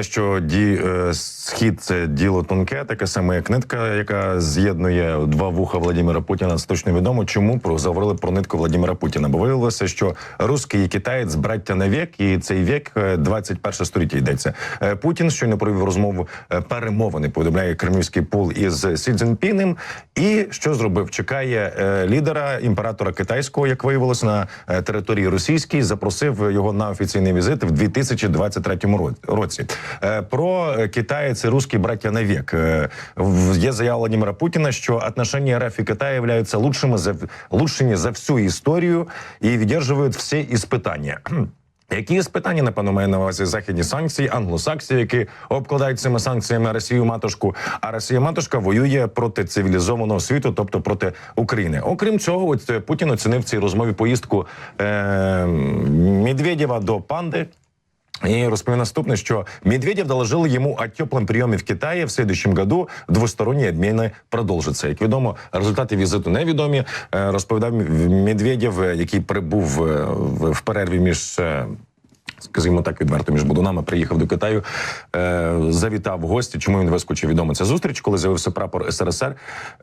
те, що ді, е, схід це діло тонке, таке саме як нитка, яка з'єднує два вуха Владимира Путіна. Це точно відомо, чому про заговорили про нитку Владимира Путіна. Бо виявилося, що русський і китаєць браття на вік, і цей вік е, 21 століття йдеться. Е, Путін щойно провів розмову е, перемовини. Повідомляє кремлівський пул із Сі Цзіньпінем. І що зробив? Чекає е, лідера імператора китайського, як виявилося на е, території російській. Запросив його на офіційний візит в 2023 ро- році. Е, Про е, китаєць і русський браття на вік. Е, Є заява Владимира Путіна, що отношения РФ и Китая являются лучшими за лучшими за всю історію і віддержують всі іспитання. Які іспитання, напевно, має на увазі західні санкції, англосаксії, які обкладають цими санкціями Росію матушку. А Росія матушка воює проти цивілізованого світу, тобто проти України. Окрім цього, от Путін оцінив цій розмові поїздку е- Медведєва до панди. И розповів наступне, що Медведев доложил ему о теплом приеме в Китаї в следующем году. Двосторонні обмены продолжатся. Як відомо, результати візиту невідомі. Е, Розповідав Медведєв, е, який прибув е, в перерві між. Скажімо так, відверто між будунами приїхав до Китаю, е, завітав в гості. Чому він вискочив? Відомо це зустріч, коли з'явився прапор СРСР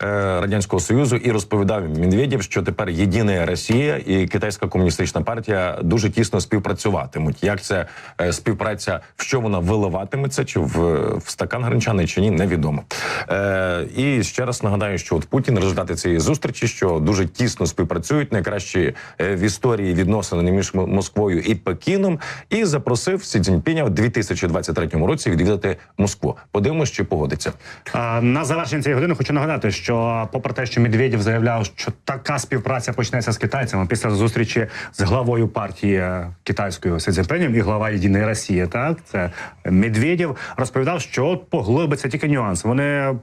е, радянського союзу, і розповідав Медведєв, що тепер єдина Росія і Китайська комуністична партія дуже тісно співпрацюватимуть. Як це е, співпраця, в що вона виливатиметься, чи в, в стакан гринчани, чи ні, невідомо. Е, і ще раз нагадаю, що от Путін результати цієї зустрічі, що дуже тісно співпрацюють, найкращі е, в історії відносини між Москвою і Пекіном, і запросив Сі Цзіньпіня в 2023 році відвідати Москву. Подивимось, чи погодиться. На завершення цієї години хочу нагадати, що попри те, що Медведєв заявляв, що така співпраця почнеться з китайцями після зустрічі з главою партії е, китайської Си Цзіньпинем і глава Єдиної Росії, так це Медведєв розповідав, що поглибиться тільки нюанс. Вони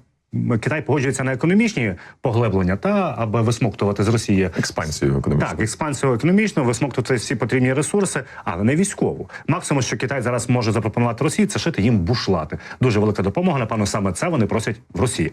Китай погоджується на економічні поглиблення, та аби висмоктувати з Росії Експансію економічну. так, експансію економічну, висмоктувати всі потрібні ресурси, але не військову. Максимум, що Китай зараз може запропонувати Росії, це шити їм бушлати. Дуже велика допомога. Напевно, саме це вони просять в Росії.